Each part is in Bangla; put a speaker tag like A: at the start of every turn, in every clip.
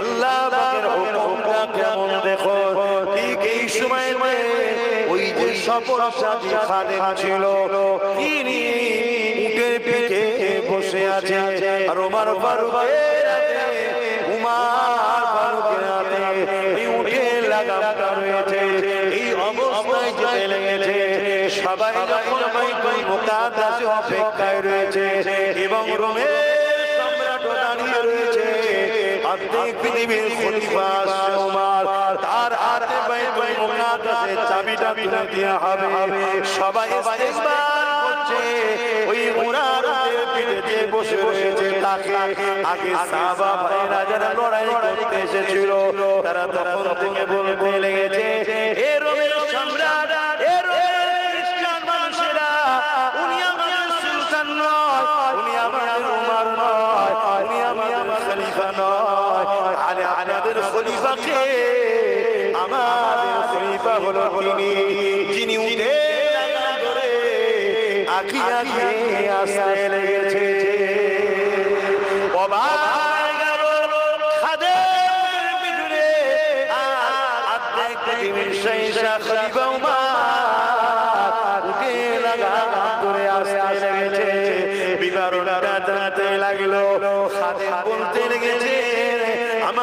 A: আল্লাহ দেখো? ঠিক এই সময় ওই ছিল তিনি পিঠে বসে আছে। আর সবাই যখন অপেক্ষায় রয়েছে এবং রোমের সম্রাটও দাঁড়িয়ে রয়েছে পৃথিবীর খলিফা তার হবে। সবাই ওই পিঠে বসে লড়াই এসেছিল, তারা তখন থেকে বলতে লেগেছে উনি আমার উমার নয়, উনি আমার খলিফা নয়। আরে আমাদের খলিফাকে আমাদের খলিফা হলো তিনি, যিনি উঠে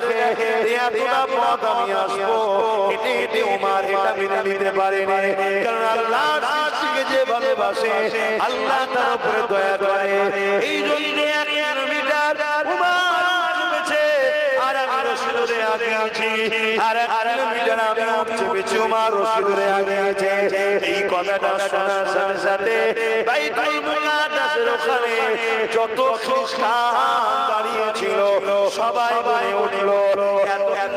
A: দেখে এতটা পথ আমি আসব। উমার এটা মেনে নিতে পারেনি। কারণ আল্লাহ সৃষ্টিকে যে ভালোবাসে, আল্লাহ তার উপরে দয়া করে। এই জন্য আর আগে আছি। আর রসুলের আগে আছে। এই কথাটা ওখানে যত খ্রিস্টান দাঁড়িয়েছিল সবাই বলে উঠল এত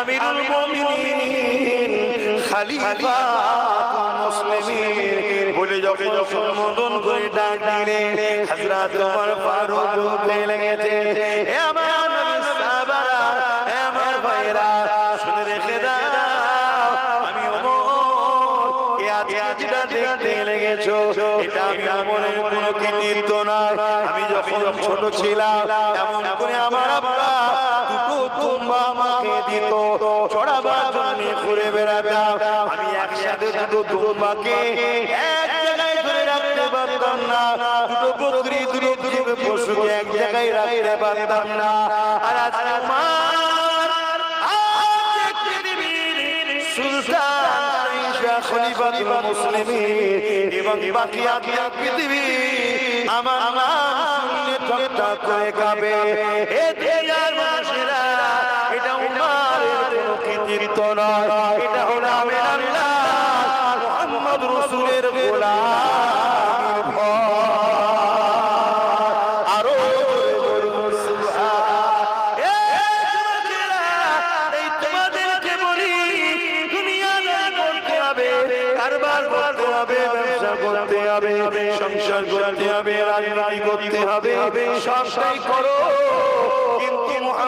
A: আমিরুল মুমিনিন, খলিফা মুসলিমিন বলে যখন সম্বোধন করে ডাক হযরত ওমর ফারুক বলতে লেগেছে হে আমার নবী সাহাবারা হে আমার ভাইরা শুনে রেখে দাও, আমি ওমর কে আজকে যেটা দেখতে লেগেছো, এটা আমি আমলের কোনো কৃতিত্ব নয়। আমি যখন ছোট ছিলাম, এমন করে আমার দিত চড়াবার জন্য ঘুরে বেড়াতাম। আমি একসাথে দুটো তুম্বাকে এক জায়গায় ধরে রাখতে পারতাম না। দুটো বকরি, দুটো দুটো পশুকে এক জায়গায় রাখতে পারতাম না। আর আজ আমার আজ পৃথিবীর সুলতান শাহ খলিফাতুল মুসলিমিন এবং বাকি আকিয়া পৃথিবী আমার নয় এটা হলো আমের আল্লাহ মুহাম্মদ রাসূলের গোলাম আরও তোমাদেরকে বলি দুনিয়া করতে হবে কারবার করতে হবে ব্যবসা করতে হবে সংসার করতে হবে রাজনীতি করতে হবে, সবটাই করো। কিন্তু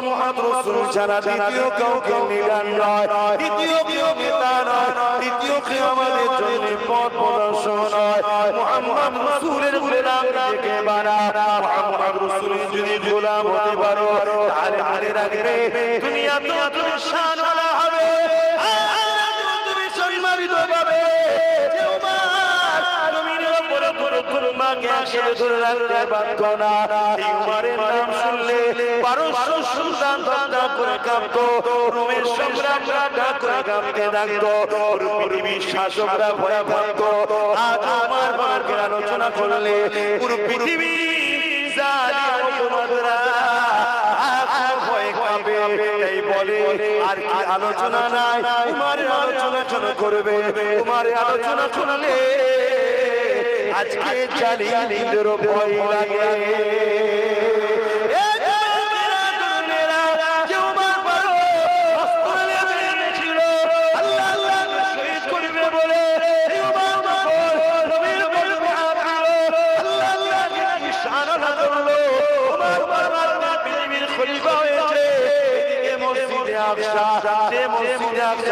A: মোহাম্মদ রসুল ছাড়া দ্বিতীয় কাউকে নিদান নয় দ্বিতীয় কেউ নেতা নয় দ্বিতীয় কেউ আমাদের জন্য পথ প্রদর্শন নয় মোহাম্মদ রসুলের গোলাম নিজেকে বানা মোহাম্মদ রসুলের যদি গোলাম হতে পারো তাহলে আগে রাখবে দুনিয়া তো তুমি শানওয়ালা হবে। তুমি সম্মানিত পাবে। তুমি উপরে উপরে তোমাকে আসলে ধরে রাখতে পারতো না। এই পারস্য সুলতান দরজা করে কাঁপতো, রোমের সম্রাটরা করে কাঁপতে থাকতো পৃথিবীর শাসকরা ভয় থাকতো। আজ আমার বাবাকে আলোচনা করলে পুরো পৃথিবী আর কি আলোচনা নাই উমারের আলোচনা শোনা করবে? উমারের আলোচনা শোনালে আজকে জালিমদের ভয় লাগে।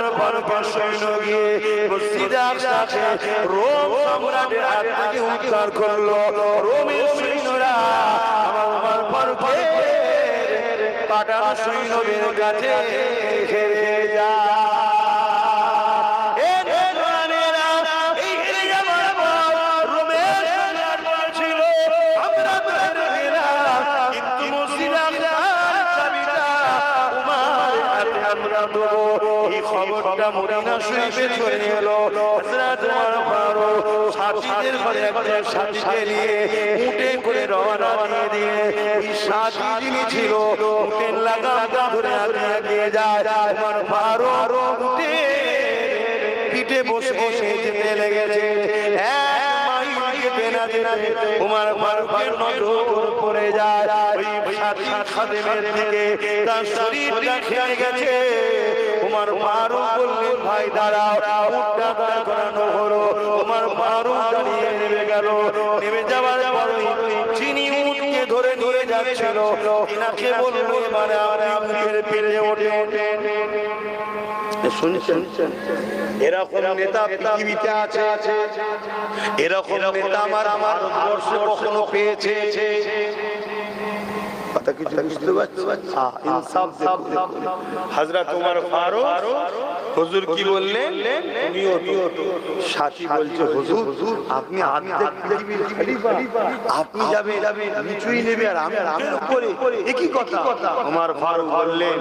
A: হযরত সৈন্য গিয়ে মসজিদে আকসাকে রোম সম্রাটের হাত থেকে উদ্ধার করল। রোমের সৈন্যরা আমার উমর পাঠানো সৈন্যদের কাছে হেরে যায়। আমরা দেবো। খবরটা মদিনা শরীফে চলে এলো। হযরত উমর ফারুক সাথীদের ঘরে একটা সাথীকে নিয়ে উটে করে রওনা দিয়ে দিয়ে সাথী যিনি ছিল, উটের লাগামটা ধরে আগে এগিয়ে যায়। উমর ফারুক উটে পিঠে বসে বসে যেতে লেগেছে। যেতে না ফারুকের নজর পড়ে যায়। ওই তার শরীরটা খেয়ে গেছে। উমর ফারুক বললেন ভাই, দাঁড়াও উঠটা দাঁড় করানো হলো। উমর ফারুক দাঁড়িয়ে নেমে গেল। নেমে যাওয়ার পরে চিনি উঠকে ধরে নিয়ে যাচ্ছিল তিনাকে বলল, এবারে আপনি উঠের পেলে ওঠে শুনছেন? এরকম নেতা পৃথিবীতে আছে। এরকম নেতা আমার আমার কখনো পেয়েছে। কথা কিছু বুঝতে পারছ? হ্যাঁ, ইনসাফ দেখুন। হযরত ফারুক হুজুর কি বললেন? সাথী বলছে হুজুর আপনি অর্ধেক পৃথিবীর খলিফা। আপনি যাবে নিচুই নেবে আর আমি আমি উপরে। এ কথা। উমর ফারুক বললেন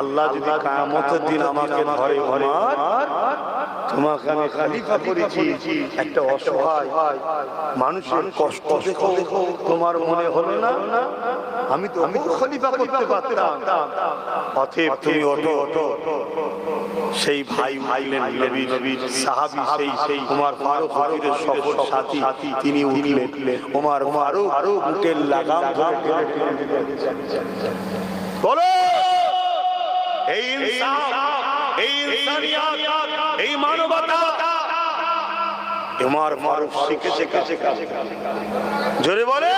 A: আল্লাহ যদি কিয়ামতের দিন আমাকে ধরে উমর তোমাকে আমি খলিফা করেছি একটা অসহায় মানুষের কষ্ট দেখো তোমার মনে হলো না? আমি তো আমি তো খলিফা করতে পারতাম। অতএব তুমি ওঠো ওঠো। সেই ভাই ভাইলেন নবী নবী সাহাবী সেই সেই উমর ফারুক ফারুকের সফর সাথী তিনি উঠলেন। ফারুক ফারুক উটের লাগাম ধরে। বলো! এই ইনসাফ এই ইনসানিয়াত। এই মানবতা উমর মারুফ শিখে শিখে শিখে জোরে বলে